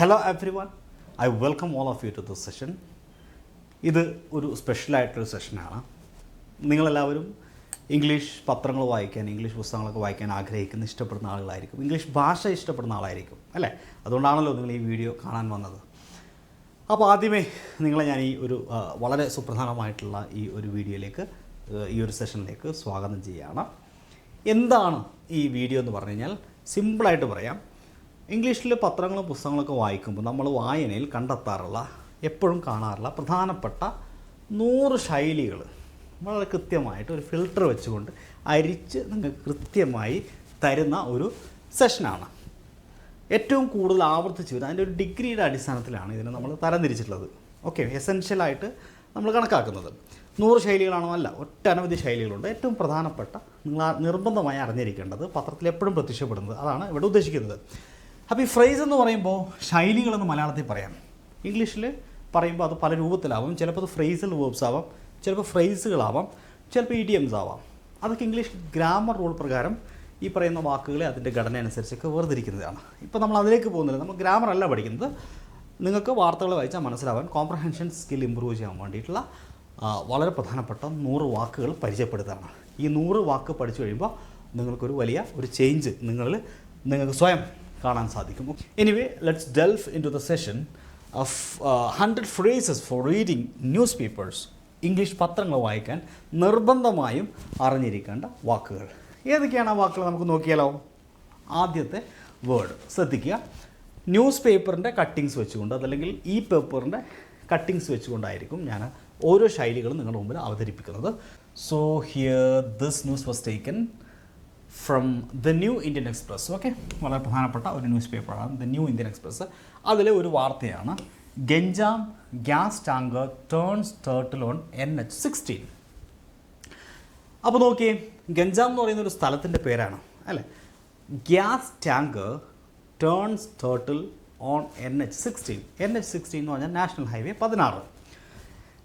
Hello everyone I welcome all of you to this session ഇത് ഒരു സ്പെഷ്യലായിട്ടൊരു സെഷനാണ് നിങ്ങളെല്ലാവരും English പത്രങ്ങൾ വായിക്കാൻ ഇംഗ്ലീഷ് പുസ്തകങ്ങളൊക്കെ വായിക്കാൻ ആഗ്രഹിക്കുന്ന ഇഷ്ടപ്പെടുന്ന ആളുകളായിരിക്കും. ഇംഗ്ലീഷ് ഭാഷ ഇഷ്ടപ്പെടുന്ന ആളായിരിക്കും അല്ലേ? അതുകൊണ്ടാണല്ലോ നിങ്ങൾ ഈ വീഡിയോ കാണാൻ വന്നത്. അപ്പോൾ ആദ്യമേ നിങ്ങളെ ഞാൻ ഈ ഒരു വളരെ സുപ്രധാനമായിട്ടുള്ള ഈ ഒരു വീഡിയോയിലേക്ക് ഈ ഒരു സെഷനിലേക്ക് സ്വാഗതം ചെയ്യുകയാണ് എന്താണ് ഈ വീഡിയോ എന്ന് പറഞ്ഞു കഴിഞ്ഞാൽ സിമ്പിളായിട്ട് പറയാം. ഇംഗ്ലീഷിൽ പത്രങ്ങളും പുസ്തകങ്ങളൊക്കെ വായിക്കുമ്പോൾ നമ്മൾ വായനയിൽ കണ്ടെത്താറുള്ള എപ്പോഴും കാണാറുള്ള പ്രധാനപ്പെട്ട നൂറ് ശൈലികൾ വളരെ കൃത്യമായിട്ട് ഒരു ഫിൽട്ടർ വെച്ചുകൊണ്ട് അരിച്ച് നിങ്ങൾക്ക് കൃത്യമായി തരുന്ന ഒരു സെഷനാണ് ഏറ്റവും കൂടുതൽ ആവർത്തിച്ച് വരുന്നത് അതിന്റെ ഒരു ഡിഗ്രിയുടെ അടിസ്ഥാനത്തിലാണ് ഇതിനെ നമ്മൾ തരംതിരിച്ചിട്ടുള്ളത്. ഓക്കെ എസെൻഷ്യലായിട്ട് നമ്മൾ കണക്കാക്കുന്നത്. നൂറ് ശൈലികളാണോ അല്ല ഒട്ടനവധി ശൈലികളുണ്ട്. ഏറ്റവും പ്രധാനപ്പെട്ട നിങ്ങൾ നിർബന്ധമായി അറിഞ്ഞിരിക്കേണ്ടത് പത്രത്തിൽ എപ്പോഴും പ്രത്യക്ഷപ്പെടുന്നത്. അതാണ് ഇവിടെ ഉദ്ദേശിക്കുന്നത്. അപ്പോൾ ഈ ഫ്രേസ് എന്ന് പറയുമ്പോൾ ശൈലികളെന്ന് മലയാളത്തിൽ പറയാം. ഇംഗ്ലീഷിൽ പറയുമ്പോൾ അത് പല രൂപത്തിലാവും. ചിലപ്പോൾ അത് ഫ്രേസൽ വേർബ്സ് ആവാം. ചിലപ്പോൾ ഫ്രേസുകളാവാം ചിലപ്പോൾ ഇ ഡി എംസ് ആവാം. അതൊക്കെ ഇംഗ്ലീഷ് ഗ്രാമർ റൂൾ പ്രകാരം ഈ പറയുന്ന വാക്കുകളെ അതിന്റെ ഘടന അനുസരിച്ചൊക്കെ വേർതിരിക്കുന്നതാണ്. ഇപ്പോൾ നമ്മൾ അതിലേക്ക് പോകുന്നില്ല. നമ്മൾ ഗ്രാമർ അല്ല പഠിക്കുന്നത്. നിങ്ങൾക്ക് വാർത്തകൾ വായിച്ചാൽ മനസ്സിലാവാൻ കോംപ്രഹെൻഷൻ സ്കിൽ ഇമ്പ്രൂവ് ചെയ്യാൻ വേണ്ടിയിട്ടുള്ള വളരെ പ്രധാനപ്പെട്ട നൂറ് വാക്കുകൾ പരിചയപ്പെടുത്തുകയാണ് ഈ നൂറ് വാക്ക് പഠിച്ചു കഴിയുമ്പോൾ നിങ്ങൾക്കൊരു വലിയ ഒരു ചേഞ്ച് നിങ്ങൾ നിങ്ങൾക്ക് സ്വയം കാണാൻ സാധിക്കും. Anyway let's delve into the session of hundred phrases for reading news papers English പത്രങ്ങൾ വായിക്കാൻ നിർബന്ധമായും അറിഞ്ഞിരിക്കേണ്ട വാക്കുകൾ. ഏതൊക്കെയാണ് ആ വാക്കുകൾ നമുക്ക് നോക്കിയാലോ? ആദ്യത്തെ വേർഡ് ശ്രദ്ധിക്കുക. ന്യൂസ് പേപ്പറിന്റെ കട്ടിങ്സ് വെച്ചുകൊണ്ട് അതല്ലെങ്കിൽ ഈ പേപ്പറിന്റെ കട്ടിങ്സ് വെച്ചുകൊണ്ടായിരിക്കും ഞാൻ ഓരോ ശൈലികളും നിങ്ങളുടെ മുമ്പിൽ അവതരിപ്പിക്കുന്നത്. So here this news was taken from the New Indian Express okay വളരെ പ്രധാനപ്പെട്ട ഒരു ന്യൂസ് പേപ്പറാണ് ദ ന്യൂ ഇന്ത്യൻ എക്സ്പ്രസ് അതിലെ ഒരു വാർത്തയാണ്. Ganjam gas tanker turns turtle on N H sixteen അപ്പോൾ നോക്കിയേ ഗഞ്ചാം എന്ന് പറയുന്ന ഒരു സ്ഥലത്തിന്റെ പേരാണ് അല്ലേ? Gas tanker turns turtle on N H sixteen N H sixteen എന്ന് പറഞ്ഞാൽ നാഷണൽ ഹൈവേ പതിനാറ്.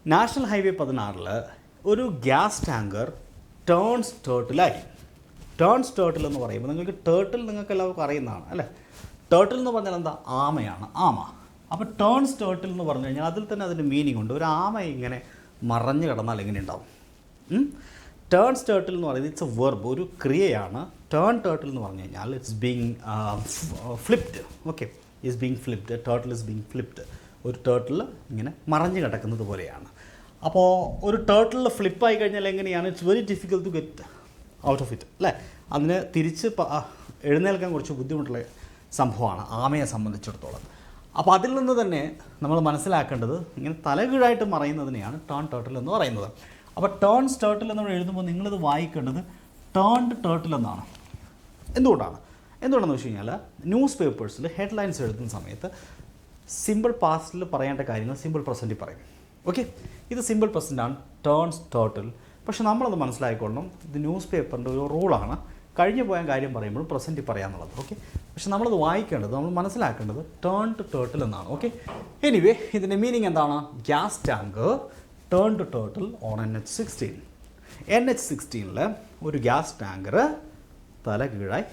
നാഷണൽ ഹൈവേ പതിനാറിൽ ഒരു ഗ്യാസ് ടാങ്കർ ടേൺസ് ടേർട്ടിലായി ടേൺസ് ടേർട്ടിൽ എന്ന് പറയുമ്പോൾ നിങ്ങൾക്ക് ടേർട്ടിൽ നിങ്ങൾക്ക് എല്ലാവർക്കും അറിയുന്നതാണ് അല്ലേ? ടേർട്ടിൽ എന്ന് പറഞ്ഞാൽ എന്താ? ആമയാണ് ആമ. അപ്പോൾ ടേൺസ് ടേർട്ടിൽ എന്ന് പറഞ്ഞു കഴിഞ്ഞാൽ അതിൽ തന്നെ അതിന്റെ മീനിങ് ഉണ്ട്. ഒരു ആമ ഇങ്ങനെ മറഞ്ഞു കിടന്നാൽ എങ്ങനെ ഉണ്ടാവും? ടേൺസ് ടേർട്ടിൽ എന്ന് പറയുന്നത് ഇറ്റ്സ് എ വെർബ് ഒരു ക്രിയയാണ്. ടേൺ ടേർട്ടിൽ എന്ന് പറഞ്ഞു കഴിഞ്ഞാൽ it's being flipped okay is being flipped turtle is being flipped ഒരു ടേർട്ടിൽ ഇങ്ങനെ മറഞ്ഞു കിടക്കുന്നത് പോലെയാണ്. അപ്പോൾ ഒരു ടേർട്ടിൽ ഫ്ലിപ്പായി കഴിഞ്ഞാൽ എങ്ങനെയാണ്? It's very difficult to get out of it അല്ലേ? അതിന് തിരിച്ച് എഴുന്നേൽക്കാൻ കുറച്ച് ബുദ്ധിമുട്ടുള്ള സംഭവമാണ് ആമയെ സംബന്ധിച്ചിടത്തോളം. അപ്പോൾ അതിൽ നിന്ന് തന്നെ നമ്മൾ മനസ്സിലാക്കേണ്ടത് ഇങ്ങനെ തലകീഴായിട്ട് മറയുന്നതിനെയാണ് ടേൺ ടേർട്ടിൽ എന്ന് പറയുന്നത്. അപ്പോൾ ടേൺസ് ടേർട്ടിൽ എന്ന് എഴുതുമ്പോൾ നിങ്ങളിത് വായിക്കേണ്ടത് ടേൺഡ് ടേർട്ടിൽ എന്നാണ്. എന്തുകൊണ്ടാണ്? എന്തുകൊണ്ടാണെന്ന് വെച്ച് കഴിഞ്ഞാൽ ന്യൂസ് പേപ്പേഴ്സിൽ ഹെഡ്ലൈൻസ് എഴുതുന്ന സമയത്ത് സിമ്പിൾ പാസ്റ്റിൽ പറയേണ്ട കാര്യങ്ങൾ സിമ്പിൾ പ്രസന്റിൽ പറയും. ഓക്കെ ഇത് സിമ്പിൾ പ്രസന്റാണ് ടേൺസ് ടേർട്ടിൽ പക്ഷെ നമ്മളത് മനസ്സിലാക്കിക്കൊള്ളണം ഇത് ന്യൂസ് പേപ്പറിന്റെ ഒരു റൂളാണ്. കഴിഞ്ഞു പോയ കാര്യം പറയുമ്പോൾ പ്രസന്റിൽ പറയാമെന്നുള്ളത് ഓക്കെ? പക്ഷെ നമ്മളത് വായിക്കേണ്ടത് നമ്മൾ മനസ്സിലാക്കേണ്ടത് ടേൺ ടു ടേർട്ടിൽ എന്നാണ്. ഓക്കെ? എനിവേ ഇതിന്റെ മീനിങ് എന്താണ്? Gas tank turn to turtle on N H sixteen N H സിക്സ്റ്റീനിൽ ഒരു ഗ്യാസ് ടാങ്കർ തല കീഴായി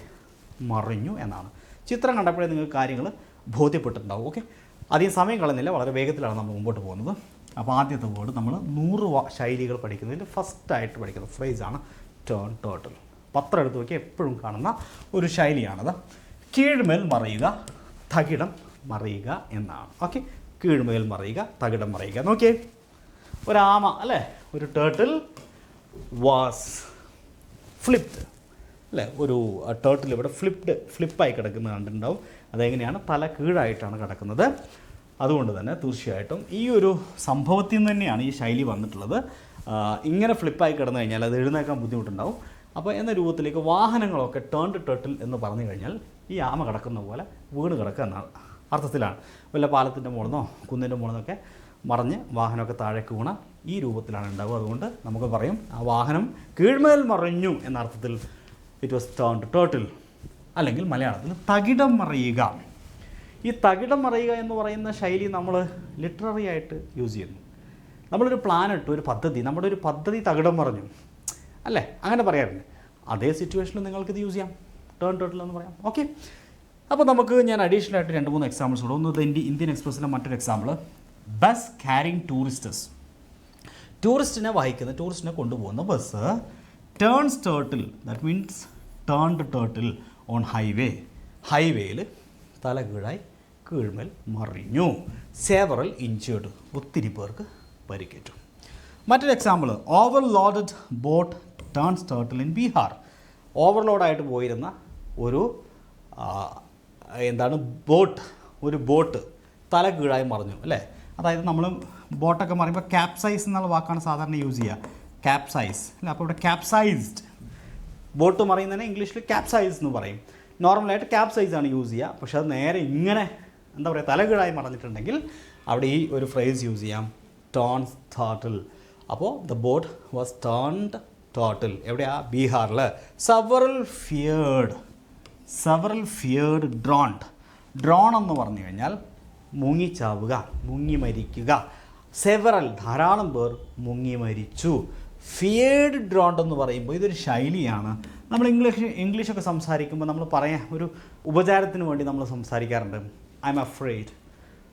മറിഞ്ഞു എന്നാണ്. ചിത്രം കണ്ടപ്പോഴേ നിങ്ങൾക്ക് കാര്യങ്ങൾ ബോധ്യപ്പെട്ടിട്ടുണ്ടാവും. ഓക്കെ? അധികം സമയം കളഞ്ഞില്ല വളരെ വേഗത്തിലാണ് നമ്മൾ മുമ്പോട്ട് പോകുന്നത്. അപ്പോൾ ആദ്യത്തെ വേർഡ് നമ്മൾ നൂറ് ശൈലികൾ പഠിക്കുന്നതിൽ ഫസ്റ്റായിട്ട് പഠിക്കുന്ന ഫ്രേസാണ് ടേൺ ടോട്ടൽ പത്രം എടുത്ത് നോക്കി എപ്പോഴും കാണുന്ന ഒരു ശൈലിയാണത്. കീഴ്മേൽ മറയുക തകിടം മറയുക എന്നാണ്. ഓക്കെ കീഴ്മേൽ മറയുക തകിടം മറയുക. നോക്കിയേ. ഒരാമ അല്ലേ? ഒരു ടേർട്ടിൽ വാസ് ഫ്ലിപ്ഡ് അല്ലേ? ഒരു ടേർട്ടിൽ ഇവിടെ ഫ്ലിപ്ഡ് ഫ്ലിപ്പായി കിടക്കുന്നത് കണ്ടിട്ടുണ്ടാവും. അതെങ്ങനെയാണ്? തല കീഴായിട്ടാണ് കിടക്കുന്നത്. അതുകൊണ്ട് തന്നെ തീർച്ചയായിട്ടും ഈ ഒരു സംഭവത്തിൽ നിന്ന് തന്നെയാണ് ഈ ശൈലി വന്നിട്ടുള്ളത്. ഇങ്ങനെ ഫ്ലിപ്പായി കിടന്നു കഴിഞ്ഞാൽ അത് എഴുന്നേക്കാൻ ബുദ്ധിമുട്ടുണ്ടാവും. അപ്പോൾ എന്ന രൂപത്തിലേക്ക് വാഹനങ്ങളൊക്കെ ടേൺ ടു ടേട്ടിൽ എന്ന് പറഞ്ഞു കഴിഞ്ഞാൽ ഈ ആമ കിടക്കുന്ന പോലെ വീണ് കിടക്കുക എന്ന അർത്ഥത്തിലാണ്. വല്ല പാലത്തിന്റെ മുകളിൽ കുന്നിന്റെ മുകളിൽ നിന്നൊക്കെ മറിഞ്ഞ് വാഹനമൊക്കെ താഴേക്ക് വീണ ഈ രൂപത്തിലാണ് ഉണ്ടാവുക. അതുകൊണ്ട് നമുക്ക് പറയും ആ വാഹനം കീഴ്മേൽ മറിഞ്ഞു എന്ന അർത്ഥത്തിൽ it was turn to turtle അല്ലെങ്കിൽ മലയാളത്തിൽ തകിടം മറിയുക. ഈ തകിടം മറിയുക എന്ന് പറയുന്ന ശൈലി നമ്മൾ ലിറ്റററി ആയിട്ട് യൂസ് ചെയ്യുന്നു. നമ്മളൊരു പ്ലാൻ ഇട്ടു ഒരു പദ്ധതി നമ്മുടെ ഒരു പദ്ധതി തകിടം പറഞ്ഞു അല്ലേ? അങ്ങനെ പറയാറുണ്ട് അതേ സിറ്റുവേഷനിൽ നിങ്ങൾക്കിത് യൂസ് ചെയ്യാം. ടേൺ ടോട്ടൽ എന്ന് പറയാം. ഓക്കെ അപ്പോൾ നമുക്ക് ഞാൻ അഡീഷണൽ ആയിട്ട് രണ്ട് മൂന്ന് എക്സാമ്പിൾസ് കൂടെ ഒന്ന് ഇന്ത്യ ഇന്ത്യൻ എക്സ്പ്രസ്സിലെ മറ്റൊരു എക്സാമ്പിൾ ബസ് ക്യാരിങ് ടൂറിസ്റ്റേഴ്സ് ടൂറിസ്റ്റിനെ വഹിക്കുന്ന ടൂറിസ്റ്റിനെ കൊണ്ടുപോകുന്ന bus turns turtle that means turned turtle on highway ഹൈവേയിൽ തല കീഴായി കീഴ്മേൽ മറിഞ്ഞു. സേവറൽ ഇഞ്ചേർഡ് ഒത്തിരി പേർക്ക് പരിക്കേറ്റു. മറ്റൊരു example over loaded boat turns turtle in Bihar ഓവർലോഡായിട്ട് പോയിരുന്ന ഒരു എന്താണ് ബോട്ട് ഒരു ബോട്ട് തല കീഴായി മറിഞ്ഞു അല്ലേ? അതായത് നമ്മൾ ബോട്ടൊക്കെ മറിയുമ്പോൾ ക്യാപ്സൈസ് എന്നുള്ള വാക്കാണ് സാധാരണ യൂസ് ചെയ്യുക ക്യാപ്സൈസ് അല്ല? അപ്പോൾ ഇവിടെ ക്യാപ്സൈസ്ഡ് ബോട്ട് മറിയുന്നതിനെ ഇംഗ്ലീഷിൽ ക്യാപ്സൈസ് എന്ന് പറയും. നോർമലായിട്ട് ക്യാപ്സൈസ് ആണ് യൂസ് ചെയ്യുക പക്ഷെ അത് നേരെ ഇങ്ങനെ എന്താ പറയുക തലകീഴായി മറഞ്ഞിട്ടുണ്ടെങ്കിൽ അവിടെ ഈ ഒരു ഫ്രേസ് യൂസ് ചെയ്യാം. ടോൺ ടോട്ടിൽ അപ്പോൾ the boat was turned turtle എവിടെയാ? ബീഹാറിൽ several feared several feared drown drown എന്ന് പറഞ്ഞു കഴിഞ്ഞാൽ മുങ്ങിച്ചാവുക മുങ്ങി മരിക്കുക. സെവറൽ ധാരാളം പേർ മുങ്ങി മരിച്ചു. ഫിയേർഡ് ഡ്രോണ്ട് എന്ന് പറയുമ്പോൾ ഇതൊരു ശൈലിയാണ്. നമ്മൾ ഇംഗ്ലീഷ് ഇംഗ്ലീഷൊക്കെ സംസാരിക്കുമ്പോൾ നമ്മൾ പറയാൻ ഒരു ഉപചാരത്തിന് വേണ്ടി നമ്മൾ സംസാരിക്കാറുണ്ട്. I'm afraid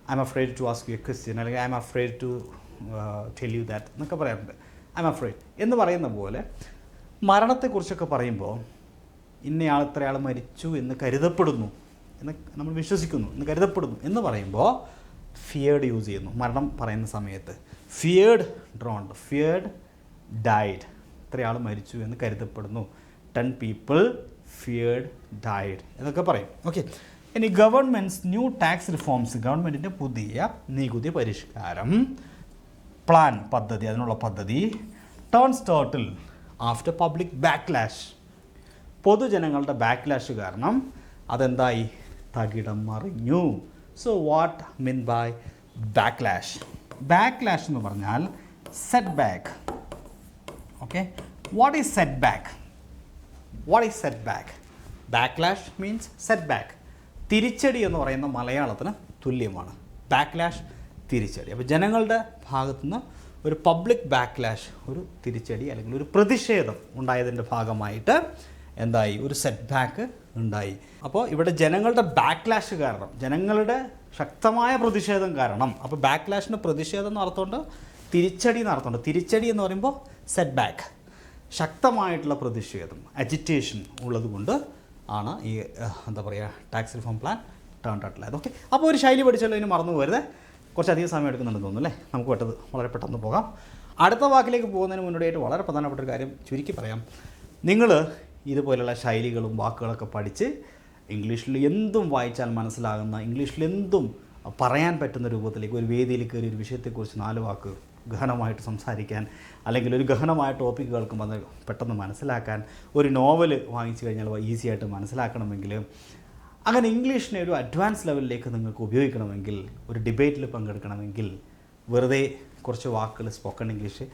I'm afraid to ask you a question അല്ലെങ്കിൽ I'm afraid to tell you that എന്നൊക്കെ പറയാറുണ്ട്. ഐ എം അഫ്രൈഡ് എന്ന് പറയുന്ന പോലെ മരണത്തെക്കുറിച്ചൊക്കെ പറയുമ്പോൾ ഇന്നയാൾ ഇത്രയാൾ മരിച്ചു എന്ന് കരുതപ്പെടുന്നു എന്ന് നമ്മൾ വിശ്വസിക്കുന്നു എന്ന് കരുതപ്പെടുന്നു എന്ന് പറയുമ്പോൾ ഫിയേർഡ് യൂസ് ചെയ്യുന്നു. മരണം പറയുന്ന സമയത്ത് ഫിയേർഡ് ഡ്രോണ്ട് ഫിയേർഡ് ഡൈഡ് ഇത്രയാൾ മരിച്ചു എന്ന് കരുതപ്പെടുന്നു. ടെൻ പീപ്പിൾ ഫിയേർഡ് ഡൈഡ് എന്നൊക്കെ പറയും. ഓക്കെ ഇനി ഗവൺമെന്റ്സ് ന്യൂ ടാക്സ് റിഫോംസ് ഗവൺമെന്റിന്റെ പുതിയ നികുതി പരിഷ്കാരം പ്ലാൻ പദ്ധതി അതിനുള്ള പദ്ധതി turns turtle after public backlash പൊതുജനങ്ങളുടെ ബാക്ക്ലാഷ് കാരണം അതെന്തായി? തകിടം മറിഞ്ഞു. So what mean by backlash backlash എന്ന് പറഞ്ഞാൽ set back okay what is set back what is set back backlash means set back തിരിച്ചടി എന്ന് പറയുന്ന മലയാളത്തിന് തുല്യമാണ്. ബാക്ക്ലാഷ് തിരിച്ചടി. അപ്പോൾ ജനങ്ങളുടെ ഭാഗത്തുനിന്ന് ഒരു പബ്ലിക് ബാക്ക്ലാഷ് ഒരു തിരിച്ചടി അല്ലെങ്കിൽ ഒരു പ്രതിഷേധം ഉണ്ടായതിന്റെ ഭാഗമായിട്ട് എന്തായി? ഒരു സെറ്റ് ബാക്ക് ഉണ്ടായി. അപ്പോൾ ഇവിടെ ജനങ്ങളുടെ ബാക്ക്ലാഷ് കാരണം ജനങ്ങളുടെ ശക്തമായ പ്രതിഷേധം കാരണം അപ്പോൾ ബാക്ക്ലാഷിന് പ്രതിഷേധം നടത്തുകൊണ്ട് തിരിച്ചടി നടത്തുന്നുണ്ട്. തിരിച്ചടി എന്ന് പറയുമ്പോൾ സെറ്റ് ബാക്ക് ശക്തമായിട്ടുള്ള പ്രതിഷേധം അജിറ്റേഷൻ ഉള്ളതുകൊണ്ട് ആണ് ഈ എന്താ പറയുക ടാക്സ് റിഫോം പ്ലാൻ ടേൺ ഔട്ടിലായത് ഓക്കെ അപ്പോൾ ഒരു ശൈലി പഠിച്ചല്ലോ ഇനി മറന്നു പോരുത്. കുറച്ചധികം സമയം എടുക്കുന്നുണ്ടെന്ന് തോന്നുന്നു അല്ലേ? നമുക്ക് പെട്ടത് വളരെ പെട്ടെന്ന് പോകാം. അടുത്ത വാക്കിലേക്ക് പോകുന്നതിന് മുന്നോടിയായിട്ട് വളരെ പ്രധാനപ്പെട്ട ഒരു കാര്യം ചുരുക്കി പറയാം. നിങ്ങൾ ഇതുപോലെയുള്ള ശൈലികളും വാക്കുകളൊക്കെ പഠിച്ച് ഇംഗ്ലീഷിൽ എന്തും വായിച്ചാൽ മനസ്സിലാകുന്ന ഇംഗ്ലീഷിൽ എന്തും പറയാൻ പറ്റുന്ന രൂപത്തിലേക്ക് ഒരു വേദിയിൽ കയറി ഒരു വിഷയത്തെക്കുറിച്ച് നാല് വാക്ക് ഗഹനമായിട്ട് സംസാരിക്കാൻ അല്ലെങ്കിൽ ഒരു ഗഹനമായ ടോപ്പിക്ക് കേൾക്കുമ്പോൾ അത് പെട്ടെന്ന് മനസ്സിലാക്കാൻ ഒരു നോവൽ വാങ്ങിച്ചു കഴിഞ്ഞാൽ ഈസി ആയിട്ട് മനസ്സിലാക്കണമെങ്കിൽ അങ്ങനെ ഇംഗ്ലീഷിനെ ഒരു അഡ്വാൻസ് ലെവലിലേക്ക് നിങ്ങൾക്ക് ഉപയോഗിക്കണമെങ്കിൽ ഒരു ഡിബേറ്റിൽ പങ്കെടുക്കണമെങ്കിൽ വെറുതെ കുറച്ച് വാക്കുകൾ സ്പോക്കൺ ഇംഗ്ലീഷ്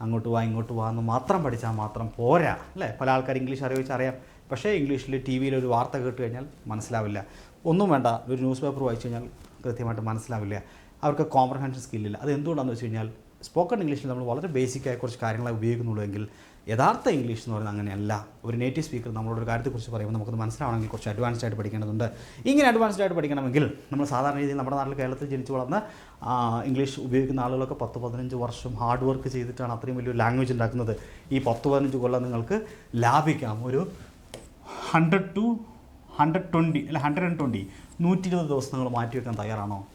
അങ്ങോട്ട് വാ ഇങ്ങോട്ട് വാ എന്ന് മാത്രം പഠിച്ചാൽ മാത്രം പോരാ അല്ലേ? പല ആൾക്കാർ ഇംഗ്ലീഷ് അറിയിച്ച് അറിയാം. പക്ഷേ ഇംഗ്ലീഷിൽ ടി വിയിൽ ഒരു വാർത്ത കേട്ട് കഴിഞ്ഞാൽ മനസ്സിലാവില്ല. ഒന്നും വേണ്ട ഒരു ന്യൂസ് പേപ്പർ വായിച്ചു കഴിഞ്ഞാൽ കൃത്യമായിട്ട് മനസ്സിലാവില്ല. അവർക്ക് കോംപ്രഹെൻഷൻ സ്കില്ലില്ല അത് എന്തുകൊണ്ടാണെന്ന് വെച്ച് കഴിഞ്ഞാൽ സ്പോക്കൺ ഇംഗ്ലീഷിൽ നമ്മൾ വളരെ ബേസിക്കായ കുറച്ച് കാര്യങ്ങളെ ഉപയോഗിക്കുന്നുള്ളൂ എങ്കിൽ യഥാർത്ഥ ഇംഗ്ലീഷ് എന്ന് പറയുന്നത് അങ്ങനെയല്ല. ഒരു നേറ്റീവ് സ്പീക്കർ നമ്മളോട് ഒരു കാര്യത്തെക്കുറിച്ച് പറയുമ്പോൾ നമുക്ക് മനസ്സിലാവണമെങ്കിൽ കുറച്ച് അഡ്വാൻസ്ഡ് ആയിട്ട് പഠിക്കേണ്ടതുണ്ട്. ഇങ്ങനെ അഡ്വാൻസ്ഡ് ആയിട്ട് പഠിക്കണമെങ്കിൽ നമ്മൾ സാധാരണ രീതിയിൽ നമ്മുടെ നാട്ടിൽ കേരളത്തിൽ ജനിച്ചു വളർന്ന് ഇംഗ്ലീഷ് ഉപയോഗിക്കുന്ന ആളുകളൊക്കെ പത്ത് പതിനഞ്ച് വർഷം ഹാർഡ് വർക്ക് ചെയ്തിട്ടാണ് അത്രയും വലിയൊരു ലാംഗ്വേജ് ഉണ്ടാക്കുന്നത്. ഈ പത്ത് പതിനഞ്ച് കൊല്ലം നിങ്ങൾക്ക് ലാഭിക്കാം. ഒരു ഹൺഡ്രഡ് ടു ഹൺഡ്രഡ് ട്വന്റി അല്ല ഹൺഡ്രഡ് ആൻഡ് ട്വന്റി നൂറ്റി ഇരുപത് ദിവസം നിങ്ങൾ മാറ്റിവെക്കാൻ തയ്യാറാണോ?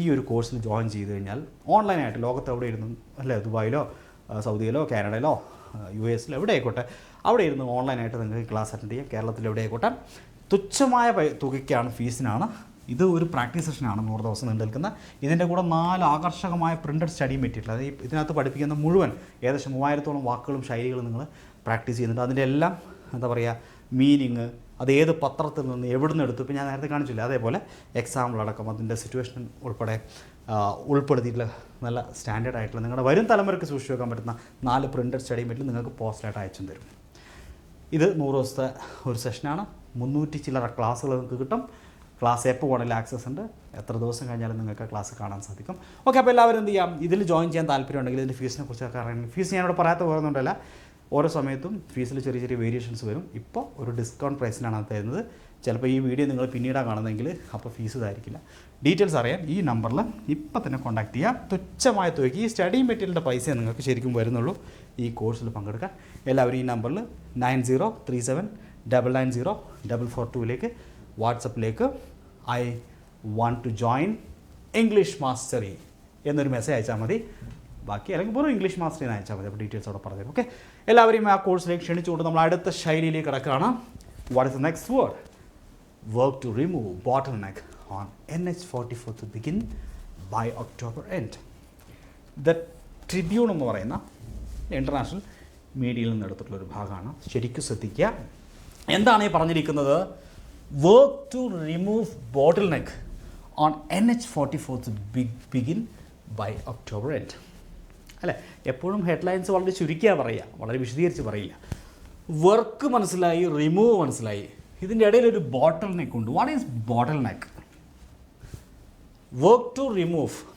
ഈ ഒരു കോഴ്സിൽ ജോയിൻ ചെയ്ത് കഴിഞ്ഞാൽ ഓൺലൈനായിട്ട് ലോകത്ത് എവിടെ ഇരുന്ന് അല്ലേ ദുബായിലോ സൗദിയിലോ കാനഡയിലോ യു എസിലോ എവിടെ ആയിക്കോട്ടെ അവിടെ ഇരുന്ന് ഓൺലൈനായിട്ട് നിങ്ങൾക്ക് ക്ലാസ് അറ്റൻഡ് ചെയ്യാം. കേരളത്തിൽ എവിടെ ആയിക്കോട്ടെ തുച്ഛമായ തുകയ്ക്കാണ് ഫീസിനാണ്. ഇത് ഒരു പ്രാക്ടീസ് സെഷനാണ് നൂറ് ദിവസം നീണ്ടു നിൽക്കുന്ന. ഇതിന്റെ കൂടെ നാല് ആകർഷകമായ പ്രിന്റഡ് സ്റ്റഡി മെറ്റീരിയൽ അതായത് ഇതിനകത്ത് പഠിപ്പിക്കുന്ന മുഴുവൻ ഏകദേശം മൂവായിരത്തോളം വാക്കുകളും ശൈലികളും നിങ്ങൾ പ്രാക്ടീസ് ചെയ്യുന്നുണ്ട്. അതിന്റെ എല്ലാം എന്താ പറയുക മീനിങ് അത് ഏത് പത്രത്തിൽ നിന്ന് എവിടെ നിന്ന് എടുത്തു? ഇപ്പോൾ ഞാൻ നേരത്തെ കാണിച്ചില്ല അതേപോലെ എക്സാമ്പിൾ അടക്കം അതിന്റെ സിറ്റുവേഷൻ ഉൾപ്പെടെ ഉൾപ്പെടുത്തിയിട്ടുള്ള നല്ല സ്റ്റാൻഡേർഡ് ആയിട്ടുള്ള നിങ്ങളുടെ വരും തലമുറയ്ക്ക് സൂക്ഷിച്ചു വെക്കാൻ പറ്റുന്ന നാല് പ്രിന്റഡ് സ്റ്റഡി മെറ്റീരിയൽ നിങ്ങൾക്ക് പോസ്റ്റായിട്ട് അയച്ചു തരും. ഇത് നൂറ് ദിവസത്തെ ഒരു സെഷനാണ് മുന്നൂറ്റി ചില്ലറ ക്ലാസ്സുകൾ നിങ്ങൾക്ക് കിട്ടും. ക്ലാസ് എപ്പോൾ വേണമെങ്കിലും ആക്സസ് ഉണ്ട്. എത്ര ദിവസം കഴിഞ്ഞാലും നിങ്ങൾക്ക് ക്ലാസ് കാണാൻ സാധിക്കും. ഓക്കെ അപ്പോൾ എല്ലാവരും എന്ത് ചെയ്യാം? ഇതിൽ ജോയിൻ ചെയ്യാൻ താല്പര്യമുണ്ടെങ്കിൽ ഇതിന്റെ ഫീസിനെ കുറിച്ചൊക്കെ അറിയണമെങ്കിൽ ഫീസ് ഞാനിവിടെ പറയാത്ത പോകുന്നുണ്ടല്ല ഓരോ സമയത്തും ഫീസിൽ ചെറിയ ചെറിയ വേരിയേഷൻസ് വരും. ഇപ്പോൾ ഒരു ഡിസ്കൗണ്ട് പ്രൈസിനാണ് അത് തരുന്നത് ചിലപ്പോൾ ഈ വീഡിയോ നിങ്ങൾ പിന്നീടാണ് കാണുന്നതെങ്കിൽ അപ്പോൾ ഫീസ് ഇതായിരിക്കില്ല. ഡീറ്റെയിൽസ് അറിയാൻ ഈ നമ്പറിൽ ഇപ്പോൾ തന്നെ കോൺടാക്ട് ചെയ്യാം. തുച്ഛമായ തുകയ്ക്ക് ഈ സ്റ്റഡി മെറ്റീരിയലിന്റെ പൈസ നിങ്ങൾക്ക് ശരിക്കും വരുന്നുള്ളൂ. ഈ കോഴ്സിൽ പങ്കെടുക്കാൻ. എല്ലാവരും ഈ നമ്പറിൽ nine zero three seven double nine zero double four ടുവിലേക്ക് വാട്സപ്പിലേക്ക് I want to join English mastery എന്നൊരു മെസ്സേജ് അയച്ചാൽ മതി. ബാക്കി അല്ലെങ്കിൽ വെറും ഇംഗ്ലീഷ് മാസ്റ്ററി എന്ന് അയച്ചാൽ മതി. അപ്പോൾ ഡീറ്റെയിൽസ് അവിടെ പറഞ്ഞു ഓക്കെ എല്ലാവരെയും ആ കോഴ്സിലേക്ക് ക്ഷണിച്ചുകൊണ്ട് നമ്മൾ അടുത്ത ശൈലിയിലേക്ക് കിടക്കുകയാണ്. What is the next word work to remove bottleneck on N H forty four to begin by October end the Tribune എന്ന് പറയുന്ന ഇന്റർനാഷണൽ മീഡിയയിൽ നിന്ന് എടുത്തിട്ടുള്ള ഒരു ഭാഗമാണ്. ശരിക്കും ശ്രദ്ധിക്കുക. എന്താണ് ഈ പറഞ്ഞിരിക്കുന്നത്? Work to remove bottleneck on N H forty fourth big begin by October end അല്ലേ? എപ്പോഴും ഹെഡ്ലൈൻസ് വളരെ ചുരുക്കിയാണ് പറയുക. വളരെ വിശദീകരിച്ച് പറയില്ല. വർക്ക് മനസ്സിലായി റിമൂവ് മനസ്സിലായി. ഇതിന്റെ ഇടയിൽ ഒരു ബോട്ടിൽ നെക്ക് ഉണ്ട്. What is bottle neck work to remove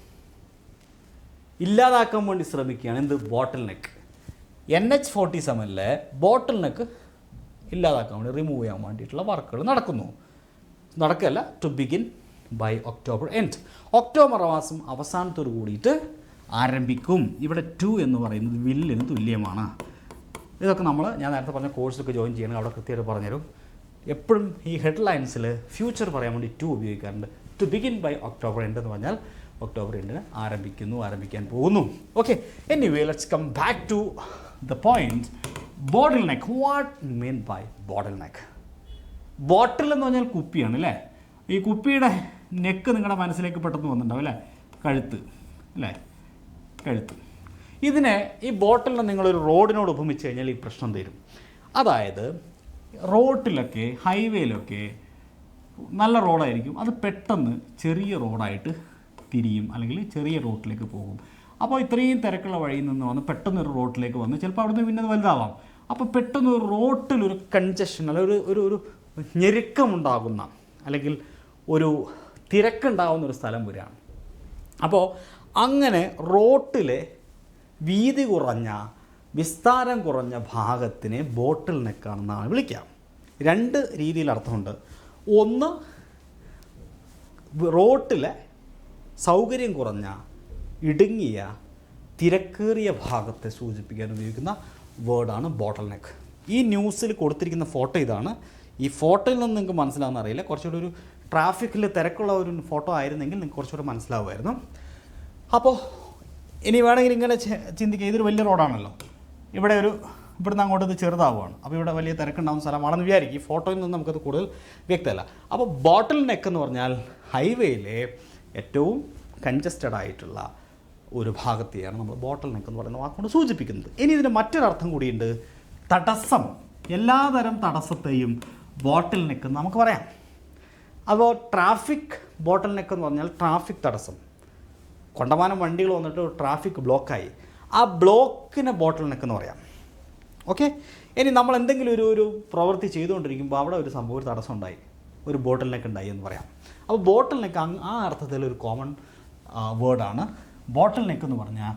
ഇല്ലാതാക്കാൻ വേണ്ടി ശ്രമിക്കുകയാണ്. എന്ത്? Bottle neck N H forty സെവനിലെ ബോട്ടിൽ നെക്ക് ഇല്ലാതാക്കാൻ വേണ്ടി റിമൂവ് ചെയ്യാൻ വേണ്ടിയിട്ടുള്ള വർക്കുകൾ നടക്കുന്നു. നടക്കല്ല to begin by October end October മാസം അവസാനത്തോട് കൂടിയിട്ട് ആരംഭിക്കും. ഇവിടെ ടു എന്ന് പറയുന്നത് വില്ലിന് തുല്യമാണ്. ഇതൊക്കെ നമ്മൾ ഞാൻ നേരത്തെ പറഞ്ഞ കോഴ്സൊക്കെ ജോയിൻ ചെയ്യണം അവിടെ കൃത്യമായിട്ട് പറഞ്ഞുതരും. എപ്പോഴും ഈ ഹെഡ്ലൈൻസിൽ ഫ്യൂച്ചർ പറയാൻ വേണ്ടി ടു ഉപയോഗിക്കാറുണ്ട്. To begin by October end എന്ന് പറഞ്ഞാൽ ഒക്ടോബർ എൻഡിന് ആരംഭിക്കുന്നു ആരംഭിക്കാൻ പോകുന്നു. Okay anyway let's come back to the point bottleneck what mean by bottleneck bottle എന്ന് പറഞ്ഞാൽ കുപ്പിയാണ് അല്ലേ? ഈ കുപ്പിയുടെ നെക്ക് നിങ്ങളുടെ മനസ്സിലേക്ക് പെട്ടെന്ന് വന്നിട്ടുണ്ടാവും അല്ലേ? കഴുത്ത് അല്ലേ? കഴുത്ത് ഇതിനെ ഈ ബോട്ടിലിനെ നിങ്ങളൊരു റോഡിനോട് ഉപമിച്ച് കഴിഞ്ഞാൽ ഈ പ്രശ്നം തരും. അതായത് റോട്ടിലൊക്കെ ഹൈവേയിലൊക്കെ നല്ല റോഡായിരിക്കും. അത് പെട്ടെന്ന് ചെറിയ റോഡായിട്ട് തിരിയും അല്ലെങ്കിൽ ചെറിയ റോട്ടിലേക്ക് പോകും. അപ്പോൾ ഇത്രയും തിരക്കുള്ള വഴിയിൽ നിന്ന് വന്ന് പെട്ടെന്ന് ഒരു റോട്ടിലേക്ക് വന്ന് ചിലപ്പോൾ അവിടുന്ന് പിന്നെ വലുതാവാം. അപ്പോൾ പെട്ടെന്ന് ഒരു റോട്ടിൽ ഒരു കൺജഷൻ അല്ലെങ്കിൽ ഒരു ഒരു ഒരു ഞെരുക്കമുണ്ടാകുന്ന അല്ലെങ്കിൽ ഒരു തിരക്കുണ്ടാകുന്ന ഒരു സ്ഥലം വരികയാണ്. അപ്പോൾ അങ്ങനെ റോട്ടിലെ വീതി കുറഞ്ഞ വിസ്താരം കുറഞ്ഞ ഭാഗത്തിനെ ബോട്ടിൽ നെക്കാണെന്നാണ് വിളിക്കാം. രണ്ട് രീതിയിൽ അർത്ഥമുണ്ട്. ഒന്ന് റോട്ടിലെ സൗകര്യം കുറഞ്ഞ ഇടുങ്ങിയ തിരക്കേറിയ ഭാഗത്തെ സൂചിപ്പിക്കാൻ ഉപയോഗിക്കുന്ന വേർഡാണ് ബോട്ടൽ നെക്ക് ഈ ന്യൂസിൽ കൊടുത്തിരിക്കുന്ന ഫോട്ടോ ഇതാണ്. ഈ ഫോട്ടോയിൽ നിന്ന് നിങ്ങൾക്ക് മനസ്സിലാവുന്ന അറിയില്ല. കുറച്ചുകൂടി ഒരു ട്രാഫിക്കിൽ തിരക്കുള്ള ഒരു ഫോട്ടോ ആയിരുന്നെങ്കിൽ നിങ്ങൾക്ക് കുറച്ചുകൂടി മനസ്സിലാവുമായിരുന്നു. അപ്പോൾ ഇനി വേണമെങ്കിൽ ഇങ്ങനെ ചിന്തിക്കുക. ഇതൊരു വലിയ റോഡാണല്ലോ. ഇവിടെ ഒരു ഇവിടുന്ന് അങ്ങോട്ട് ഇത് ചെറുതാവുകയാണ്. അപ്പോൾ ഇവിടെ വലിയ തിരക്കുണ്ടാവുന്ന സ്ഥലമാണെന്ന് വിചാരിക്കും. ഈ ഫോട്ടോയിൽ നിന്ന് നമുക്കത് കൂടുതൽ വ്യക്തമല്ല. അപ്പോൾ ബോട്ടിൽ നെക്ക് എന്ന് പറഞ്ഞാൽ ഹൈവേയിലെ ഏറ്റവും കൺജസ്റ്റഡ് ആയിട്ടുള്ള ഒരു ഭാഗത്തെയാണ് നമ്മൾ ബോട്ടിൽ നെക്ക് എന്ന് പറയുന്ന വാക്കുകൊണ്ട് സൂചിപ്പിക്കുന്നത്. ഇനി ഇതിന് മറ്റൊരർത്ഥം കൂടിയുണ്ട്. തടസ്സം. എല്ലാതരം തടസ്സത്തെയും ബോട്ടിൽ നെക്ക് നമുക്ക് പറയാം. അപ്പോൾ ട്രാഫിക് ബോട്ടിൽ നെക്ക് എന്ന് പറഞ്ഞാൽ ട്രാഫിക് തടസ്സം. കൊണ്ടമാനം വണ്ടികൾ വന്നിട്ട് ട്രാഫിക് ബ്ലോക്കായി. ആ ബ്ലോക്കിനെ ബോട്ടിൽ എന്ന് പറയാം. ഓക്കെ? ഇനി നമ്മൾ എന്തെങ്കിലും ഒരു ഒരു പ്രവൃത്തി ചെയ്തുകൊണ്ടിരിക്കുമ്പോൾ അവിടെ ഒരു സംഭവം ഒരു തടസ്സം ഉണ്ടായി. ഒരു ബോട്ടിൽ നെക്ക് ഉണ്ടായി എന്ന് പറയാം. അപ്പോൾ ബോട്ടിൽ നെക്ക് ആ അർത്ഥത്തിൽ ഒരു കോമൺ വേർഡാണ് ബോട്ടിൽ നെക്ക് എന്ന് പറഞ്ഞാൽ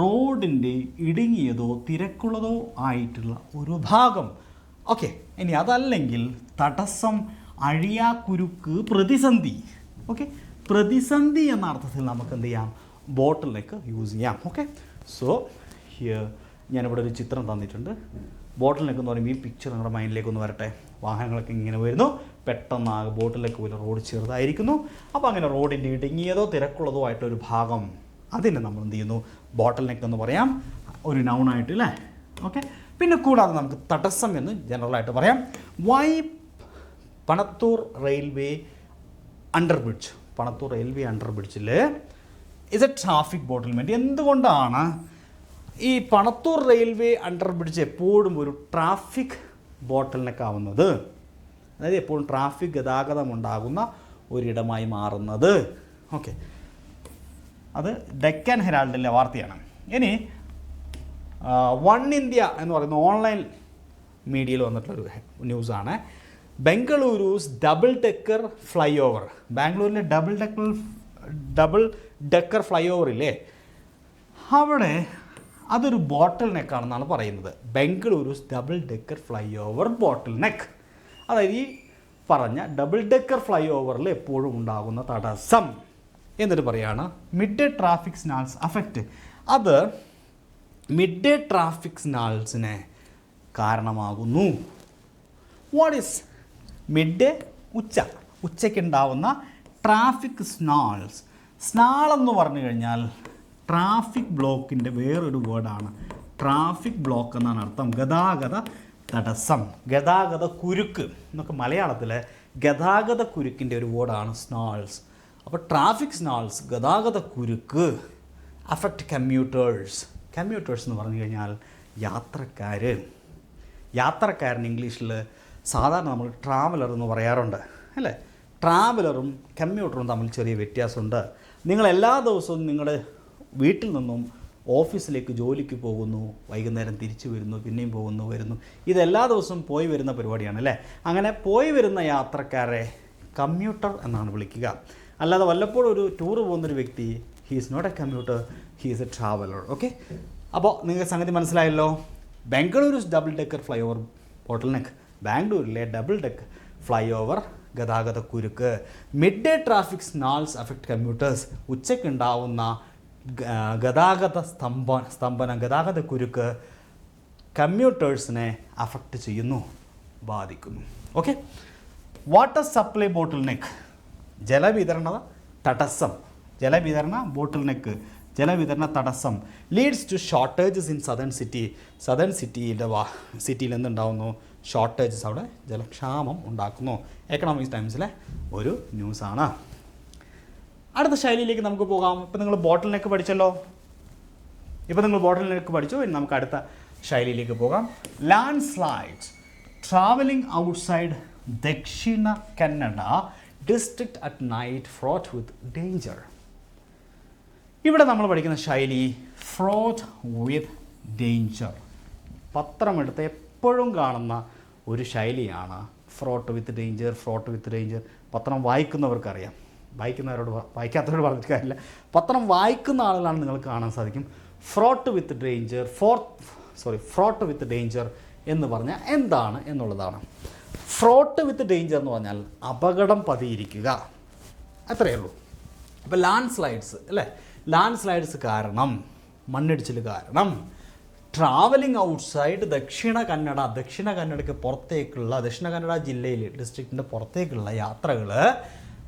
റോഡിന്റെ ഇടുങ്ങിയതോ തിരക്കുള്ളതോ ആയിട്ടുള്ള ഒരു ഭാഗം. ഓക്കെ? ഇനി അതല്ലെങ്കിൽ തടസ്സം അഴിയാക്കുരുക്ക് പ്രതിസന്ധി. ഓക്കെ? പ്രതിസന്ധി എന്ന അർത്ഥത്തിൽ നമുക്ക് എന്ത് ചെയ്യാം ബോട്ടിലേക്ക് യൂസ് ചെയ്യാം. ഓക്കെ സോ ഹിയർ ഞാനിവിടെ ഒരു ചിത്രം തന്നിട്ടുണ്ട്. ബോട്ടിലേക്ക് എന്ന് പറയുമ്പോൾ ഈ പിക്ചർ നിങ്ങളുടെ മൈൻഡിലേക്ക് ഒന്ന് വരട്ടെ. വാഹനങ്ങളൊക്കെ ഇങ്ങനെ വരുന്നു. പെട്ടെന്ന് ആ ബോട്ടിലേക്ക് പോലെ റോഡ് ചെറുതായിരിക്കുന്നു. അപ്പോൾ അങ്ങനെ റോഡിന്റെ ഇടുങ്ങിയതോ തിരക്കുള്ളതോ ആയിട്ടൊരു ഭാഗം അതിനെ നമ്മൾ എന്ത് ചെയ്യുന്നു? ബോട്ടിൽ നെക്ക് എന്ന് പറയാം. ഒരു നൗണായിട്ട് അല്ലേ ഓക്കെ പിന്നെ കൂടാതെ നമുക്ക് തടസ്സം എന്ന് ജനറലായിട്ട് പറയാം. Why Panathur railway under bridge Panathur railway under ബ്രിഡ്ജിൽ is a traffic bottleneck എന്തുകൊണ്ടാണ് ഈ പണത്തൂർ റെയിൽവേ അണ്ടർ ബ്രിഡ്ജ് എപ്പോഴും ഒരു ട്രാഫിക് ബോട്ടിലിനൊക്കെ ആവുന്നത്? അതായത് എപ്പോഴും ട്രാഫിക് ഗതാഗതം ഉണ്ടാകുന്ന ഒരിടമായി മാറുന്നത്. ഓക്കെ അത് ഡെക്കൻ ഹെറാൾഡിന്റെ വാർത്തയാണ്. ഇനി വൺ ഇന്ത്യ എന്ന് പറയുന്ന ഓൺലൈൻ മീഡിയയിൽ വന്നിട്ടുള്ളൊരു ന്യൂസാണ് Bengaluru's double decker flyover ബാംഗ്ലൂരിലെ double decker double decker flyover ഇല്ലേ? അവിടെ അതൊരു ബോട്ടിൽ നെക്കാണെന്നാണ് പറയുന്നത്. Bengaluru's double decker flyover bottleneck അതായത് ഈ പറഞ്ഞ ഡബിൾ ഡെക്കർ ഫ്ലൈ ഓവറിൽ എപ്പോഴും ഉണ്ടാകുന്ന തടസ്സം. എന്നിട്ട് പറയുകയാണ് mid day traffic snarls affect അത് മിഡ് ഡേ ട്രാഫിക് സ്നാൾസിനെ കാരണമാകുന്നു. വാട്ട് ഈസ് മിഡ് ഡേ ഉച്ച. ഉച്ചയ്ക്കുണ്ടാവുന്ന ട്രാഫിക് സ്നാൾസ് സ്നാൾ എന്ന് പറഞ്ഞു കഴിഞ്ഞാൽ ട്രാഫിക് ബ്ലോക്കിന്റെ വേറൊരു വേർഡാണ്. ട്രാഫിക് ബ്ലോക്ക് എന്നാണ് അർത്ഥം. ഗതാഗത തടസ്സം. ഗതാഗത കുരുക്ക് എന്നൊക്കെ മലയാളത്തിൽ ഗതാഗത കുരുക്കിന്റെ ഒരു വേർഡാണ് സ്നാൾസ് അപ്പോൾ ട്രാഫിക് സ്നാൾസ് ഗതാഗത കുരുക്ക് അഫക്റ്റ് കമ്മ്യൂട്ടേഴ്സ് കമ്മ്യൂട്ടേഴ്സ് എന്ന് പറഞ്ഞു കഴിഞ്ഞാൽ യാത്രക്കാർ യാത്രക്കാരൻ ഇംഗ്ലീഷിൽ സാധാരണ നമ്മൾ ട്രാവലർ എന്ന് പറയാറുണ്ട് അല്ലേ? ട്രാവലറും കമ്മ്യൂട്ടറും തമ്മിൽ ചെറിയ വ്യത്യാസമുണ്ട്. നിങ്ങൾ എല്ലാ ദിവസവും നിങ്ങളുടെ വീട്ടിൽ നിന്നും ഓഫീസിലേക്ക് ജോലിക്ക് പോകുന്നു വൈകുന്നേരം തിരിച്ചു വരുന്നു പിന്നെയും പോകുന്നു വരുന്നു. ഇതെല്ലാ ദിവസവും പോയി വരുന്ന പരിപാടിയാണ് അല്ലേ? അങ്ങനെ പോയി വരുന്ന യാത്രക്കാരെ കമ്മ്യൂട്ടർ എന്നാണ് വിളിക്കുക. അല്ലാതെ വല്ലപ്പോഴും ഒരു ടൂർ പോകുന്നൊരു വ്യക്തി he is not a commuter he's a traveller okay അപ്പോൾ നിങ്ങൾക്ക് സംഗതി മനസ്സിലായല്ലോ? Bengaluru double decker flyover bottleneck ബാംഗ്ലൂരിലെ ഡബിൾ ഡെക്ക് ഫ്ലൈ ഓവർ ഗതാഗത കുരുക്ക്. Mid day traffic snarls affect commuters ഉച്ചയ്ക്കുണ്ടാവുന്ന ഗതാഗത സ്തംഭ സ്തംഭനം ഗതാഗത കുരുക്ക് കമ്മ്യൂട്ടേഴ്സിനെ അഫക്റ്റ് ചെയ്യുന്നു ബാധിക്കുന്നു. Okay? Water supply bottleneck ജലവിതരണ തടസ്സം. ജലവിതരണ ബോട്ടിൽ നെക്ക് ജലവിതരണ തടസ്സം. Leads to shortages in southern city. Southern സിറ്റിയുടെ വാ സിറ്റിയിൽ എന്തുണ്ടാവുന്നു? ഷോർട്ടേജസ് അവിടെ ജലക്ഷാമം ഉണ്ടാക്കുന്നു. എക്കണോമിക്സ് ടൈംസിലെ ഒരു ന്യൂസാണ് അടുത്ത ശൈലിയിലേക്ക് നമുക്ക് പോകാം. ഇപ്പം നിങ്ങൾ ബോട്ടിൽ നെക്ക് പഠിച്ചല്ലോ. ഇപ്പം നിങ്ങൾ ബോട്ടിൽ നെക്ക് പഠിച്ചു. ഇനി നമുക്ക് അടുത്ത ശൈലിയിലേക്ക് പോകാം. Land slides travelling outside Dakshina Kannada. District at night fraught with danger ഇവിടെ നമ്മൾ പഠിക്കുന്ന ശൈലി ഫ്രോട്ട് വിത്ത് ഡേഞ്ചർ പത്രമെടുത്ത് എപ്പോഴും കാണുന്ന ഒരു ശൈലിയാണ് ഫ്രോട്ട് with danger fraught with danger. പത്രം വായിക്കുന്നവർക്കറിയാം. വായിക്കുന്നവരോട് വായിക്കാത്തവരോട് പറഞ്ഞിട്ട് കാര്യമില്ല. പത്രം വായിക്കുന്ന ആളുകളാണ് നിങ്ങൾക്ക് കാണാൻ സാധിക്കും. Fraught with danger fourth sorry fraught with danger എന്ന് പറഞ്ഞാൽ എന്താണ് എന്നുള്ളതാണ്. ഫ്രോട്ട് വിത്ത് ഡേഞ്ചർ എന്ന് പറഞ്ഞാൽ അപകടം പതിയിരിക്കുക. അത്രയേ ഉള്ളൂ. അപ്പോൾ ലാൻഡ് സ്ലൈഡ്സ് അല്ലേ? ലാൻഡ് സ്ലൈഡ്സ് കാരണം മണ്ണിടിച്ചിൽ കാരണം ട്രാവലിംഗ് ഔട്ട്സൈഡ് ദക്ഷിണ കന്നഡ ദക്ഷിണ കന്നഡയ്ക്ക് പുറത്തേക്കുള്ള ദക്ഷിണ കന്നഡ ജില്ലയിൽ ഡിസ്ട്രിക്റ്റിന്റെ പുറത്തേക്കുള്ള യാത്രകൾ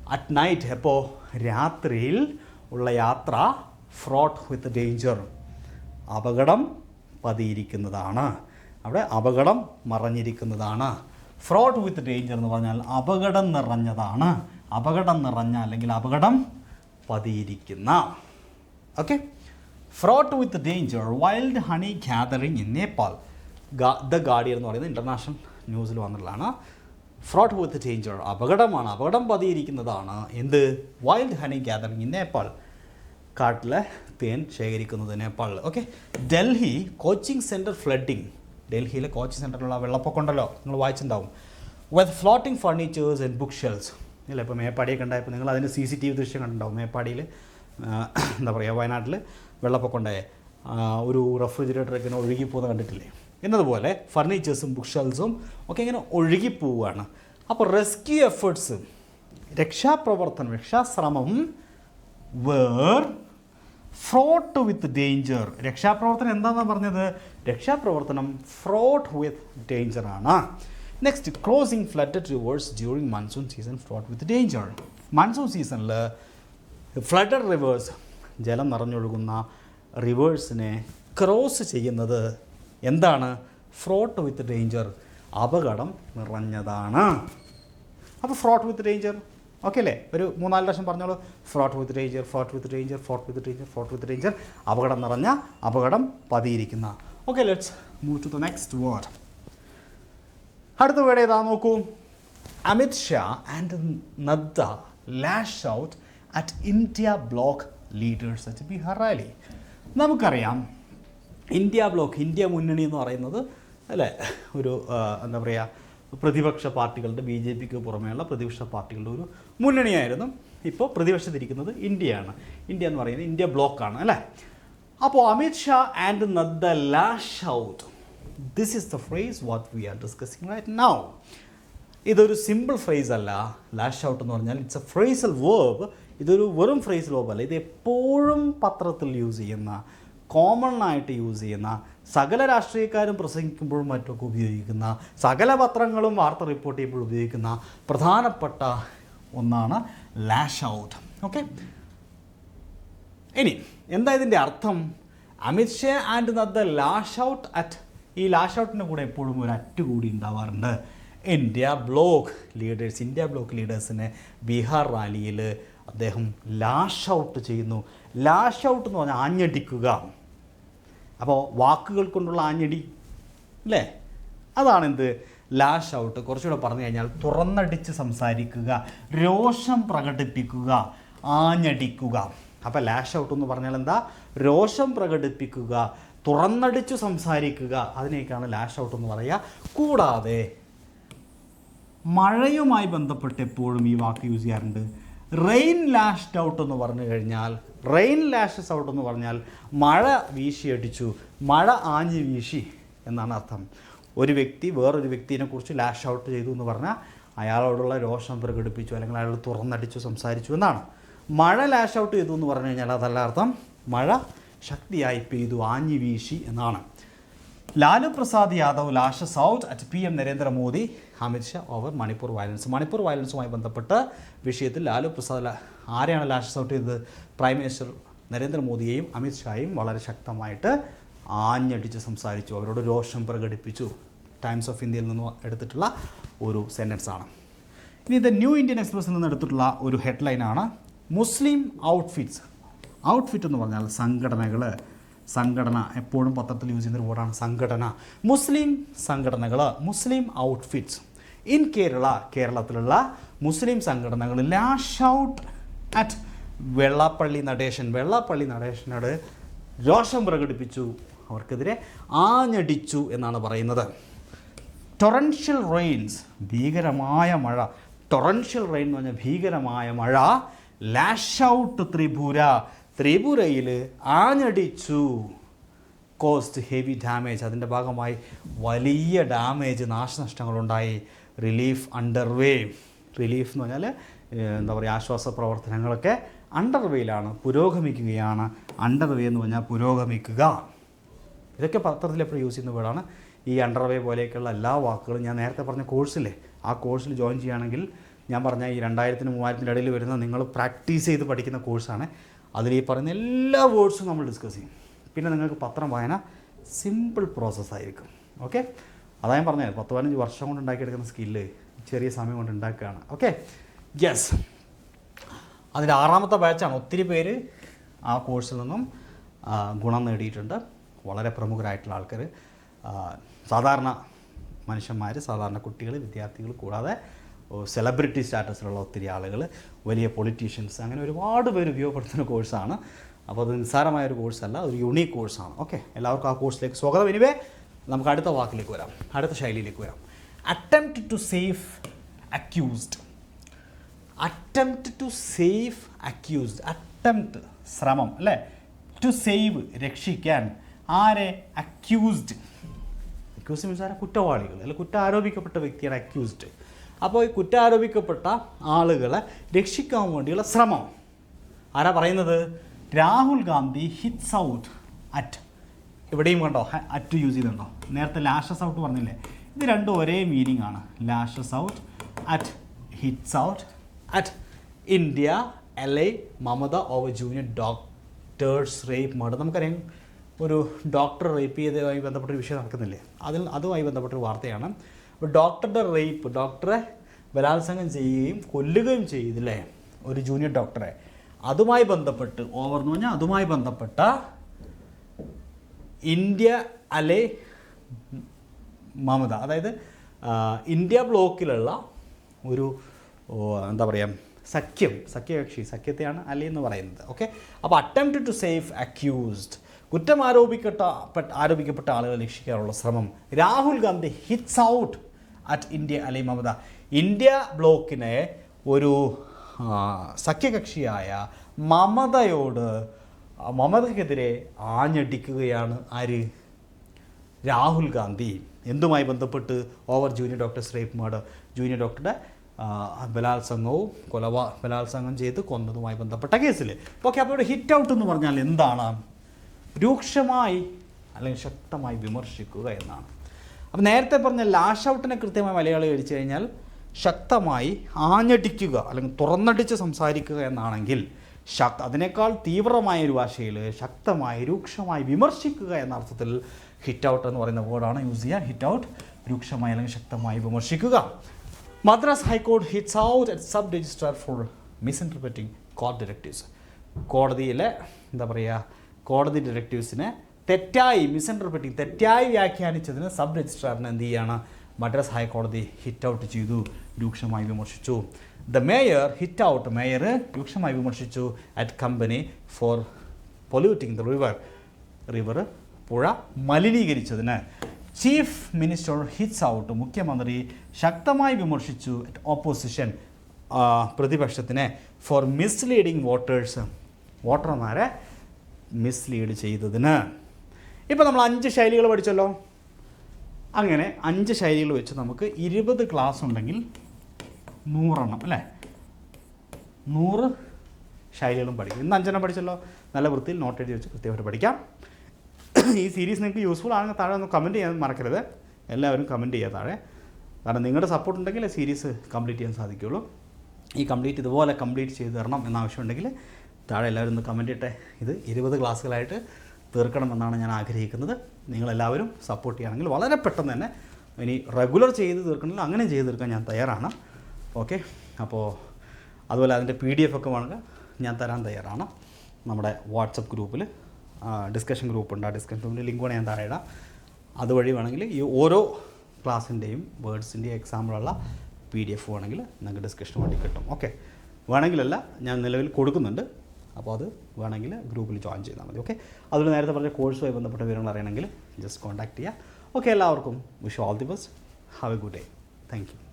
അറ്റ് നൈറ്റ് എപ്പോൾ രാത്രിയിൽ ഉള്ള യാത്ര ഫ്രോട്ട് വിത്ത് ഡേഞ്ചർ അപകടം പതിയിരിക്കുന്നതാണ്. അവിടെ അപകടം മറഞ്ഞിരിക്കുന്നതാണ്. ഫ്രോഡ് വിത്ത് ഡേഞ്ചർ എന്ന് പറഞ്ഞാൽ അപകടം നിറഞ്ഞതാണ്. അപകടം നിറഞ്ഞ അല്ലെങ്കിൽ അപകടം പതിയിരിക്കുന്ന. Okay fraught with danger wild honey gathering in Nepal the Guardian എന്ന് പറയുന്നത് ഇന്റർനാഷണൽ ന്യൂസിൽ വന്നിട്ടുള്ളതാണ്. ഫ്രോട്ട് വിത്ത് ഡേഞ്ചർ അപകടമാണ്. അപകടം പതിയിരിക്കുന്നതാണ്. എന്ത്? Wild honey gathering in Nepal കാട്ടിലെ തേൻ ശേഖരിക്കുന്നത് നേപ്പാളിൽ okay Delhi coaching centre flooding. ഡൽഹിയിലെ കോച്ചിങ് സെന്ററിലുള്ള വെള്ളപ്പൊക്കം ഉണ്ടല്ലോ. നിങ്ങൾ വായിച്ചിട്ടുണ്ടാവും. With floating furnitures and book shelves ഇല്ല ഇപ്പോൾ മേപ്പാടിയൊക്കെ ഉണ്ടായപ്പോൾ നിങ്ങൾ അതിന്റെ സി സി ടി വി ദൃശ്യം കണ്ടിട്ടുണ്ടാവും. മേപ്പാടിയിൽ എന്താ പറയുക വയനാട്ടിൽ വെള്ളപ്പൊക്കം ഉണ്ടായ. ഒരു റെഫ്രിജറേറ്റർ ഇങ്ങനെ ഒഴുകി പോകുന്നത് കണ്ടിട്ടില്ലേ? എന്നതുപോലെ ഫർണിച്ചേഴ്സും ബുക്ക് ഷെൽസും ഒക്കെ ഇങ്ങനെ ഒഴുകി പോവുകയാണ് അപ്പോൾ റെസ്ക്യൂ എഫേർട്സ് രക്ഷാപ്രവർത്തനം രക്ഷാശ്രമം വേർ ഫ്രോട്ട് വിത്ത് ഡേഞ്ചർ രക്ഷാപ്രവർത്തനം എന്താണെന്നാണ് പറഞ്ഞത്? രക്ഷാപ്രവർത്തനം ഫ്രോട്ട് വിത്ത് ഡേഞ്ചർ ആണ്. Next crossing flood rivers during monsoon season fraught with danger monsoon സീസണിൽ ഫ്ലഡഡ് റിവേഴ്സ് ജലം നിറഞ്ഞൊഴുകുന്ന റിവേഴ്സിനെ ക്രോസ് ചെയ്യുന്നത് എന്താണ്? Fraught with danger. അപകടം നിറഞ്ഞതാണ്. അപ്പോൾ ഫ്രോട്ട് വിത്ത് ഡേഞ്ചർ. ഓക്കെ അല്ലേ? ഒരു മൂന്നാൽ ലക്ഷം പറഞ്ഞോളൂ. Fraught with danger fraught with danger fraught with danger fraught with danger. അപകടം നിറഞ്ഞ അപകടം പതിയിരിക്കുന്ന. Okay let's move to the next word. അടുത്ത വേർഡ് ഏതാ നോക്കൂ? Amit Shah and Nadda lash out at India bloc leaders at Bihar rally നമുക്കറിയാം India bloc India മുന്നണി എന്ന് പറയുന്നത് അല്ലേ ഒരു എന്താ പറയുക പ്രതിപക്ഷ പാർട്ടികളുടെ ബി ജെ പിക്ക് പുറമേയുള്ള പ്രതിപക്ഷ പാർട്ടികളുടെ ഒരു മുന്നണിയായിരുന്നു. ഇപ്പോൾ പ്രതിപക്ഷത്തിരിക്കുന്നത് ഇന്ത്യയാണ്. ഇന്ത്യ എന്ന് പറയുന്നത് ഇന്ത്യ ബ്ലോക്കാണ് അല്ലേ? അപ്പോൾ Amit Shah and Nadda lash out this is the phrase what we are discussing right now ഇതൊരു സിമ്പിൾ ഫ്രേസ് അല്ല. ലാഷ് ഔട്ട് എന്ന് പറഞ്ഞാൽ ഇറ്റ്സ് എ ഫ്രേസൽ വേർബ് ഇതൊരു വെറും ഫ്രേസ് ലോബല്ല ഇത് എപ്പോഴും പത്രത്തിൽ യൂസ് ചെയ്യുന്ന കോമൺ ആയിട്ട് യൂസ് ചെയ്യുന്ന സകല രാഷ്ട്രീയക്കാരും പ്രസംഗിക്കുമ്പോഴും മറ്റൊക്കെ ഉപയോഗിക്കുന്ന സകല പത്രങ്ങളും വാർത്ത റിപ്പോർട്ട് ചെയ്യുമ്പോൾ ഉപയോഗിക്കുന്ന പ്രധാനപ്പെട്ട ഒന്നാണ് ലാഷ് ഔട്ട് ഓക്കെ ഇനി എന്താ ഇതിന്റെ അർത്ഥം? Amit Shah and Nadda lash out at ഈ ലാഷ് ഔട്ടിന്റെ കൂടെ എപ്പോഴും ഒരു അറ്റ് കൂടി ഉണ്ടാവാറുണ്ട്. India block leaders India block ലീഡേഴ്സിന് Bihar റാലിയിൽ അദ്ദേഹം ലാഷ് ഔട്ട് ചെയ്യുന്നു. ലാഷ് ഔട്ട് എന്ന് പറഞ്ഞാൽ ആഞ്ഞടിക്കുക. അപ്പോൾ വാക്കുകൾ കൊണ്ടുള്ള ആഞ്ഞടി അല്ലേ? അതാണെന്ത്? ലാഷ് ഔട്ട് കുറച്ചുകൂടെ പറഞ്ഞു കഴിഞ്ഞാൽ തുറന്നടിച്ച് സംസാരിക്കുക രോഷം പ്രകടിപ്പിക്കുക ആഞ്ഞടിക്കുക. അപ്പോൾ ലാഷ് ഔട്ട് എന്ന് പറഞ്ഞാൽ എന്താ? രോഷം പ്രകടിപ്പിക്കുക തുറന്നടിച്ചു സംസാരിക്കുക. അതിനേക്കാണ് ലാഷ് ഔട്ട് എന്ന് പറയുക. കൂടാതെ മഴയുമായി ബന്ധപ്പെട്ട് എപ്പോഴും ഈ വാക്ക് യൂസ് ചെയ്യാറുണ്ട്. റെയിൻ ലാഷ്ഡ് ഔട്ട് എന്ന് പറഞ്ഞു കഴിഞ്ഞാൽ റെയിൻ ലാഷസ് ഔട്ട് എന്ന് പറഞ്ഞാൽ മഴ വീശിയടിച്ചു മഴ ആഞ്ഞു വീശി എന്നാണ് അർത്ഥം. ഒരു വ്യക്തി വേറൊരു വ്യക്തിനെ കുറിച്ച് ലാഷ് ഔട്ട് ചെയ്തു എന്ന് പറഞ്ഞാൽ അയാളോടുള്ള രോഷം പ്രകടിപ്പിച്ചു അല്ലെങ്കിൽ അയാൾ തുറന്നടിച്ചു സംസാരിച്ചു എന്നാണ്. മഴ ലാഷ് ഔട്ട് ചെയ്തു എന്ന് പറഞ്ഞു കഴിഞ്ഞാൽ അതല്ല അർത്ഥം മഴ ശക്തിയായി പെയ്തു ആഞ്ഞു വീശി എന്നാണ്. Lalu Prasad Yadav lashes out at P M Narendra Modi Amit Shah over Manipur violence Manipur വയലൻസുമായി ബന്ധപ്പെട്ട വിഷയത്തിൽ ലാലു പ്രസാദ് ആരെയാണ് ലാഷസ് ഔട്ട് ചെയ്തത്? പ്രൈം മിനിസ്റ്റർ നരേന്ദ്രമോദിയെയും അമിത് ഷായും വളരെ ശക്തമായിട്ട് ആഞ്ഞടിച്ച് സംസാരിച്ചു. അവരോട് രോഷം പ്രകടിപ്പിച്ചു. ടൈംസ് ഓഫ് ഇന്ത്യയിൽ നിന്ന് എടുത്തിട്ടുള്ള ഒരു സെന്റൻസ് ആണ്. ഇനി ഇത് ന്യൂ ഇന്ത്യൻ എക്സ്പ്രസ്സിൽ നിന്ന് എടുത്തിട്ടുള്ള ഒരു ഹെഡ്ലൈനാണ് മുസ്ലിം ഔട്ട്ഫിറ്റ്സ് ഔട്ട്ഫിറ്റ് എന്ന് പറഞ്ഞാൽ സംഘടനകൾ സംഘടന എപ്പോഴും പത്രത്തിൽ യൂസ് ചെയ്യുന്ന ഒരു വേർഡാണ് സംഘടന. മുസ്ലിം സംഘടനകൾ മുസ്ലിം ഔട്ട്ഫിറ്റ്സ് ഇൻ കേരള കേരളത്തിലുള്ള മുസ്ലിം സംഘടനകൾ lash out at Vellappally Natesan. Vellappally നടേശനോട് രോഷം പ്രകടിപ്പിച്ചു. അവർക്കെതിരെ ആഞ്ഞടിച്ചു എന്നാണ് പറയുന്നത്. ടൊറൻഷ്യൽ റെയിൻസ് ഭീകരമായ മഴ. ടൊറൻഷ്യൽ റെയിൻ എന്ന് പറഞ്ഞാൽ ഭീകരമായ മഴ. Lash out Tripura. ത്രിപുരയിൽ ആഞ്ഞടിച്ചു. കോസ്റ്റ് ഹെവി ഡാമേജ് അതിന്റെ ഭാഗമായി വലിയ ഡാമേജ് നാശനഷ്ടങ്ങളുണ്ടായി. റിലീഫ് അണ്ടർവേ റിലീഫ് എന്ന് പറഞ്ഞാൽ എന്താ പറയുക ആശ്വാസ പ്രവർത്തനങ്ങളൊക്കെ അണ്ടർവേയിലാണ് പുരോഗമിക്കുകയാണ്. അണ്ടർവേ എന്ന് പറഞ്ഞാൽ പുരോഗമിക്കുക. ഇതൊക്കെ പത്രത്തിൽ എപ്പോഴും യൂസ് ചെയ്യുന്ന വേർഡാണ്. ഈ അണ്ടർവേ പോലെയൊക്കെയുള്ള എല്ലാ വാക്കുകളും ഞാൻ നേരത്തെ പറഞ്ഞ കോഴ്സില്ലേ ആ കോഴ്സിൽ ജോയിൻ ചെയ്യുകയാണെങ്കിൽ ഞാൻ പറഞ്ഞ ഈ രണ്ടായിരത്തിന് മൂവായിരത്തിന്റെ ഇടയിൽ വരുന്ന നിങ്ങൾ പ്രാക്ടീസ് ചെയ്ത് പഠിക്കുന്ന കോഴ്സാണ് അതിൽ ഈ പറയുന്ന എല്ലാ വേർഡ്സും നമ്മൾ ഡിസ്കസ് ചെയ്യും. പിന്നെ നിങ്ങൾക്ക് പത്രം വായന സിമ്പിൾ പ്രോസസ്സായിരിക്കും ഓക്കെ അതാ ഞാൻ പറഞ്ഞത് പത്ത് പതിനഞ്ച് വർഷം കൊണ്ട് ഉണ്ടാക്കിയെടുക്കുന്ന സ്കില്ല് ചെറിയ സമയം കൊണ്ട് ഉണ്ടാക്കുകയാണ്. ഓക്കെ യെസ് അതിന്റെ ആറാമത്തെ ബാച്ചാണ് ഒത്തിരി പേര് ആ കോഴ്സിൽ നിന്നും ഗുണം നേടിയിട്ടുണ്ട്. വളരെ പ്രമുഖരായിട്ടുള്ള ആൾക്കാർ സാധാരണ മനുഷ്യന്മാർ സാധാരണ കുട്ടികൾ വിദ്യാർത്ഥികൾ കൂടാതെ സെലിബ്രിറ്റി സ്റ്റാറ്റസിലുള്ള ഒത്തിരി ആളുകൾ വലിയ പൊളിറ്റീഷ്യൻസ് അങ്ങനെ ഒരുപാട് പേര് ഉപയോഗപ്പെടുത്തുന്ന കോഴ്സാണ് അപ്പോൾ അത് നിസ്സാരമായ ഒരു കോഴ്സല്ല ഒരു യുണീക്ക് കോഴ്സാണ് ഓക്കെ എല്ലാവർക്കും ആ കോഴ്സിലേക്ക് സ്വാഗതം. ഇനിവേ നമുക്ക് അടുത്ത വാക്കിലേക്ക് വരാം. അടുത്ത ശൈലിയിലേക്ക് വരാം. Attempt to save accused attempt to save accused attempt ശ്രമം അല്ലേ? ടു സേവ് രക്ഷിക്കാൻ. ആരെ? അക്യൂസ്ഡ് അക്യൂസ്ഡ് മീൻസ് ആരെ? കുറ്റവാളികൾ അല്ലെ? കുറ്റം ആരോപിക്കപ്പെട്ട വ്യക്തിയാണ് അക്യൂസ്ഡ് അപ്പോൾ ഈ കുറ്റാരോപിക്കപ്പെട്ട ആളുകളെ രക്ഷിക്കാൻ വേണ്ടിയുള്ള ശ്രമം. ആരാ പറയുന്നത്? Rahul Gandhi hits out at. എവിടെയും കണ്ടോ? അറ്റ് യൂസ് ചെയ്തിട്ടുണ്ടോ? നേരത്തെ ലാഷസ് ഔട്ട് പറഞ്ഞില്ലേ? ഇത് രണ്ടും ഒരേ മീനിങ് ആണ്. Lashes out at hits out at India ally Mamata over junior doctors rape murder. നമുക്കറിയാം ഒരു ഡോക്ടർ റേപ്പ് ചെയ്തതുമായി ബന്ധപ്പെട്ടൊരു വിഷയം നടക്കുന്നില്ലേ? അതിൽ അതുമായി ബന്ധപ്പെട്ടൊരു വാർത്തയാണ്. ഒരു ഡോക്ടറുടെ റേപ്പ് ഡോക്ടറെ ബലാത്സംഗം ചെയ്യുകയും കൊല്ലുകയും ചെയ്തില്ലേ? ഒരു ജൂനിയർ ഡോക്ടറെ അതുമായി ബന്ധപ്പെട്ട് ഓവർ എന്ന് പറഞ്ഞാൽ അതുമായി ബന്ധപ്പെട്ട ഇന്ത്യ അലെ മമത അതായത് ഇന്ത്യ ബ്ലോക്കിലുള്ള ഒരു എന്താ പറയുക സഖ്യം സഖ്യകക്ഷി സഖ്യത്തെയാണ് അലി എന്ന് പറയുന്നത്. ഓക്കെ അപ്പോൾ അറ്റംപ്റ്റ് ടു സേഫ് അക്യൂസ്ഡ് കുറ്റം ആരോപിക്കപ്പെട്ട ആരോപിക്കപ്പെട്ട ആളുകളെ രക്ഷിക്കാനുള്ള ശ്രമം. Rahul Gandhi hits out at India ally Mamata. India ബ്ലോക്കിനെ ഒരു സഖ്യകക്ഷിയായ മമതയോട് മമതയ്ക്കെതിരെ ആഞ്ഞടിക്കുകയാണ് ആര്? രാഹുൽ ഗാന്ധി. എന്തുമായി ബന്ധപ്പെട്ട് over junior doctor Sreekumar junior ഡോക്ടറുടെ ബലാത്സംഗവും കൊലവ ബലാത്സംഗം ചെയ്ത് കൊന്നതുമായി ബന്ധപ്പെട്ട കേസിൽ ഓക്കെ അപ്പോൾ ഇവിടെ ഹിറ്റ് ഔട്ട് എന്ന് പറഞ്ഞാൽ എന്താണ്? രൂക്ഷമായി അല്ലെങ്കിൽ ശക്തമായി വിമർശിക്കുക എന്നാണ്. അപ്പോൾ നേരത്തെ പറഞ്ഞ ലാഷ് ഔട്ടിനെ കൃത്യമായി മലയാളം കഴിച്ചു കഴിഞ്ഞാൽ ശക്തമായി ആഞ്ഞടിക്കുക അല്ലെങ്കിൽ തുറന്നടിച്ച് സംസാരിക്കുക എന്നാണെങ്കിൽ ശക് അതിനേക്കാൾ തീവ്രമായ ഒരു ഭാഷയിൽ ശക്തമായി രൂക്ഷമായി വിമർശിക്കുക എന്ന അർത്ഥത്തിൽ ഹിറ്റ് ഔട്ട് എന്ന് പറയുന്ന വേർഡാണ് യൂസ് ചെയ്യുക. ഹിറ്റ് ഔട്ട് രൂക്ഷമായി അല്ലെങ്കിൽ ശക്തമായി വിമർശിക്കുക. മദ്രാസ് ഹൈക്കോടതി hits out at sub registrar for misinterpreting court directives കോടതിയിലെ എന്താ പറയുക കോടതി ഡയറക്റ്റീവ്സിനെ തെറ്റായി മിസ്ഇന്റർപ്രറ്റിംഗ് തെറ്റായി വ്യാഖ്യാനിച്ചതിന് സബ് രജിസ്ട്രാറിന് എന്ത് ചെയ്യാണ്? മദ്രാസ് ഹൈക്കോടതി ഹിറ്റ് ഔട്ട് ചെയ്തു രൂക്ഷമായി വിമർശിച്ചു. The mayor hit out mayor രൂക്ഷമായി വിമർശിച്ചു at company for polluting the river river പുഴ മലിനീകരിച്ചതിന്. ചീഫ് മിനിസ്റ്റർ ഹിറ്റ്സ് ഔട്ട് മുഖ്യമന്ത്രി ശക്തമായി വിമർശിച്ചു അറ്റ് ഓപ്പോസിഷൻ പ്രതിപക്ഷത്തിനെ ഫോർ മിസ്ലീഡിങ് വോട്ടേഴ്സ് വോട്ടർമാരെ മിസ്ലീഡ് ചെയ്തതിന്. ഇപ്പോൾ നമ്മൾ അഞ്ച് ശൈലികൾ പഠിച്ചല്ലോ. അങ്ങനെ അഞ്ച് ശൈലികൾ വെച്ച് നമുക്ക് ഇരുപത് ക്ലാസ് ഉണ്ടെങ്കിൽ നൂറെണ്ണം അല്ലേ? നൂറ് ശൈലികളും പഠിക്കും. ഇന്ന് അഞ്ചെണ്ണം പഠിച്ചല്ലോ. നല്ല വൃത്തിയിൽ നോട്ട് എഴുതി വെച്ച് കൃത്യമായിട്ട് പഠിക്കാം. ഈ സീരീസ് നിങ്ങൾക്ക് യൂസ്ഫുൾ ആണെങ്കിൽ താഴെ ഒന്ന് കമന്റ് ചെയ്യാൻ മറക്കരുത്. എല്ലാവരും കമന്റ് ചെയ്യുക താഴെ. കാരണം നിങ്ങളുടെ സപ്പോർട്ട് ഉണ്ടെങ്കിൽ സീരീസ് കംപ്ലീറ്റ് ചെയ്യാൻ സാധിക്കുള്ളൂ ഈ കംപ്ലീറ്റ് ഇതുപോലെ കംപ്ലീറ്റ് ചെയ്ത് തരണം എന്നാവശ്യമുണ്ടെങ്കിൽ താഴെ എല്ലാവരും ഒന്ന് കമന്റ് ഇട്ടെ. ഇത് ഇരുപത് ക്ലാസ്സുകളായിട്ട് തീർക്കണമെന്നാണ് ഞാൻ ആഗ്രഹിക്കുന്നത്. നിങ്ങളെല്ലാവരും സപ്പോർട്ട് ചെയ്യുകയാണെങ്കിൽ വളരെ പെട്ടെന്ന് തന്നെ ഇനി റെഗുലർ ചെയ്ത് തീർക്കണമെങ്കിൽ അങ്ങനെ ചെയ്ത് തീർക്കാൻ ഞാൻ തയ്യാറാണ്. ഓക്കെ അപ്പോൾ അതുപോലെ അതിന്റെ പി ഡി എഫ് ഒക്കെ വേണമെങ്കിൽ ഞാൻ തരാൻ തയ്യാറാണ്. നമ്മുടെ വാട്സപ്പ് ഗ്രൂപ്പിൽ ഡിസ്കഷൻ ഗ്രൂപ്പ് ഉണ്ട്. ആ ഡിസ്കഷൻ ഗ്രൂപ്പിന്റെ ലിങ്ക് വേണമെങ്കിൽ ഞാൻ താഴെ അതുവഴി വേണമെങ്കിൽ ഈ ഓരോ ക്ലാസ്സിന്റെയും വേർഡ്സിന്റെയും എക്സാമ്പിളുള്ള പി ഡി എഫ് വേണമെങ്കിൽ നിങ്ങൾക്ക് ഡിസ്കഷൻ വേണ്ടി കിട്ടും. ഓക്കെ വേണമെങ്കിലല്ല ഞാൻ നിലവിൽ കൊടുക്കുന്നുണ്ട്. അപ്പോൾ അത് വേണമെങ്കിൽ ഗ്രൂപ്പിൽ ജോയിൻ ചെയ്താൽ മതി ഓക്കെ അതുപോലെ നേരത്തെ പറഞ്ഞ കോഴ്സുമായി ബന്ധപ്പെട്ട വിവരങ്ങൾ അറിയണമെങ്കിൽ ജസ്റ്റ് കോൺടാക്ട് ചെയ്യുക. ഓക്കെ എല്ലാവർക്കും wish all the best have a good day thank you